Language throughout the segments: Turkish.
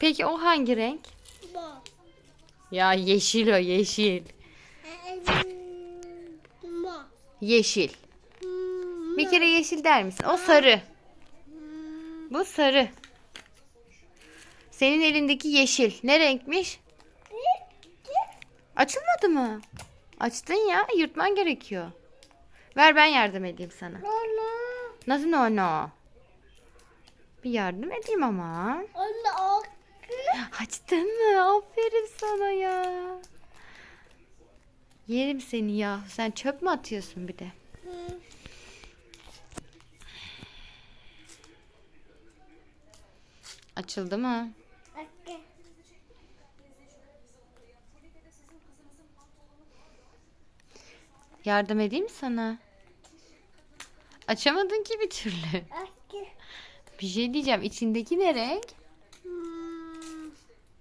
Peki o hangi renk? Bu. Ya yeşil o yeşil. Mu. Yeşil. Bir kere yeşil der misin? O sarı. Bu sarı. Senin elindeki yeşil. Ne renkmiş? Açılmadı mı? Açtın ya. Yırtman gerekiyor. Ver ben yardım edeyim sana. Anne. Nasıl no no? Bir yardım edeyim ama. O. Açtın mı? Aferin sana ya. Yerim seni ya. Sen çöp mü atıyorsun bir de? Açıldı mı? Yardım edeyim mi sana? Açamadın ki bir türlü. Bir şey diyeceğim. İçindeki ne renk?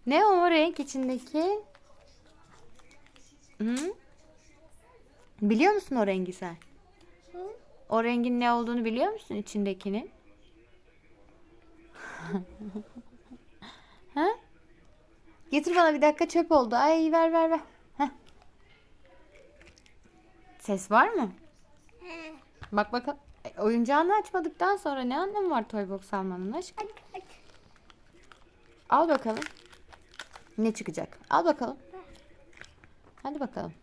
Ne o renk içindeki? Hı? Biliyor musun o rengi sen? O rengin ne olduğunu biliyor musun içindekinin? ha? Getir bana bir dakika çöp oldu. Ay ver ver ver. Heh. Ses var mı? Bak bakalım. Oyuncağını açmadıktan sonra ne anlamı var Toybox almanın aşkım? Al bakalım. Ne çıkacak? Al bakalım. Hadi bakalım.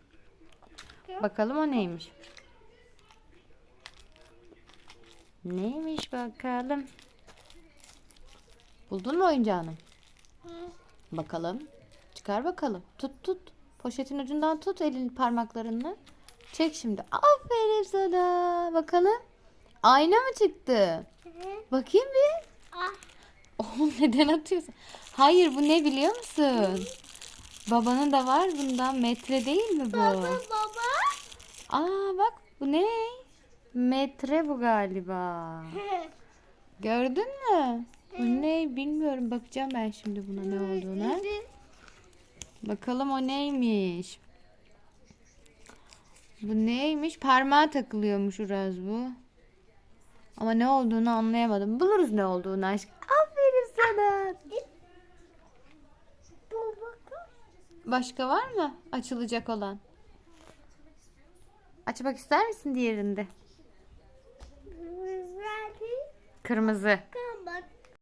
Bakalım o neymiş. Neymiş bakalım. Buldun mu oyuncağını? Bakalım. Çıkar bakalım. Tut tut. Poşetin ucundan tut elin parmaklarınla. Çek şimdi. Aferin sana. Bakalım. Ayna mı çıktı? Bakayım bir. Oğlum neden atıyorsun? Hayır bu ne biliyor musun? Babanın da var bundan metre değil mi bu? Baba. Aa bak bu ne? Metre bu galiba. Gördün mü? Bu ne bilmiyorum bakacağım ben şimdi buna ne olduğuna. Bakalım o neymiş. Bu neymiş? Parmağa takılıyormuş Uraz bu. Ama ne olduğunu anlayamadım. Buluruz ne olduğunu aşk. Sana. Başka var mı açılacak olan? Açmak ister misin diğerinde? Kırmızı.